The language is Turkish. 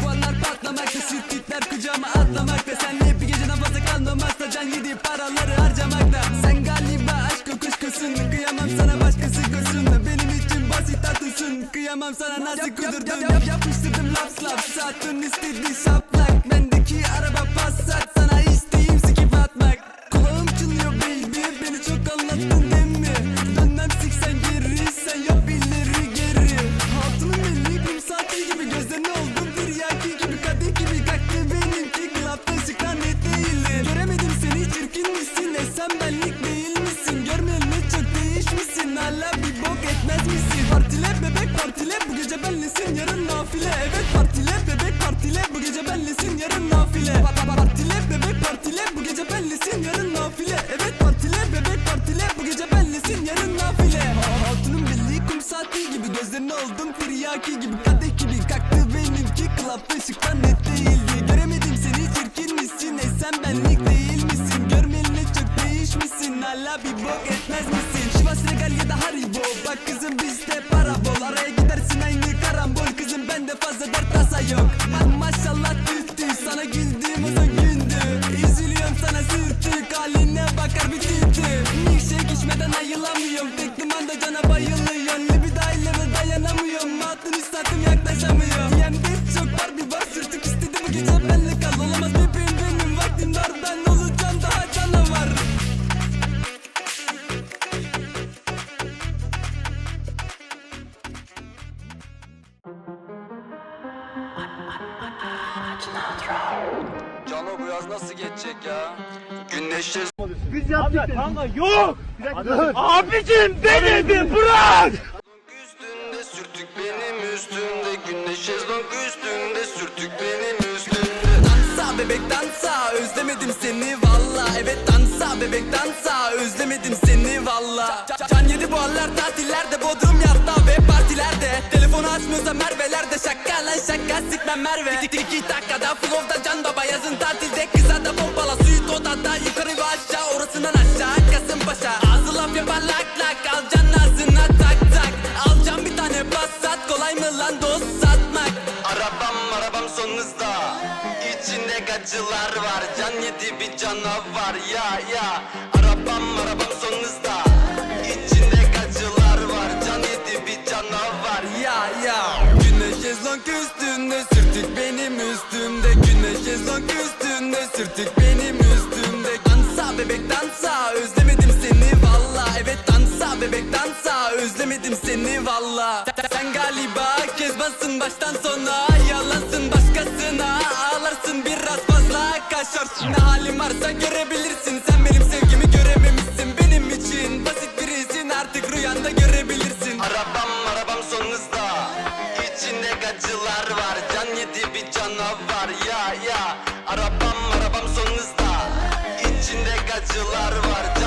puanlar patlamakta Sürtükler kucağıma atlamakta Senle bir geceden fazla kalmamakta Can yedi paraları harcamakta Sen galiba aşk kuşkusun Kıyamam sana başkası kursun Benim için basit tatlısın. Kıyamam sana nasıl yap, Yapıştırdım laps laps Sattın istedi şaplak Gözlerine oldum tiryaki gibi Kadeh gibi. Kalktı benimki Klapta ışıklar net değildi Göremedim seni çirkin misin? E sen benlik değil misin? Görmeyeli ne çok değişmişsin. Hala bir bok etmez misin? Şivas Regal ya da Haribo. Bak kızım bizde para bol. Araya gidersin aynı karambol. Kızım bende fazla dert tasa yok. Ma- Maşallah tühtü Sana güldüğüm son gündü. Üzülüyorum sana sürtük. Haline bakar bir tühtü Cano bu yaz nasıl geçecek ya? Günleşeceğiz. Üstünde sürtük benim üstümde. Güneş şezlong üstünde sürtük benim üstümde. Dansa bebek dansa özlemedim seni valla Evet dansa bebek dansa özlemedim seni valla Ca- Can yedi bu aralar tatillerde Bodrum yatta ve partilerde. Telefonu açmıyorsa Merve'lerde Şaka sikmem Merve. Tik tik iki dakikada flow'da can baba yazın tatilde. Kıza da pompala suit odada yukarı ve aşağı Orasından aşağı Kasımpaşa. Ağzı laf yapar lak lak Al can ağzına tak tak. Alacağım bir tane Passat Kolay mı lan dost satmak? Arabam arabam son hızda İçinde gacılar var Can yedi bir canavar. Ya ya. Arabam arabam son hızda İçinde gacılar var Can yedi bir canavar. Ya ya. Güneş şezlong üstünde sürtük benim üstümde Güneş şezlong üstünde. Sürtük benim üstümde. Dansa bebek dansa özlemedim seni valla Evet dansa bebek dansa özlemedim seni valla Sen- galiba kezbansın baştan sona. Yalansın başkasına ağlarsın biraz fazla. Kaşarsın Ne halin varsa görebilirsin. Sen canavar ya ya. Arabam arabam son hızda İçinde gacılar var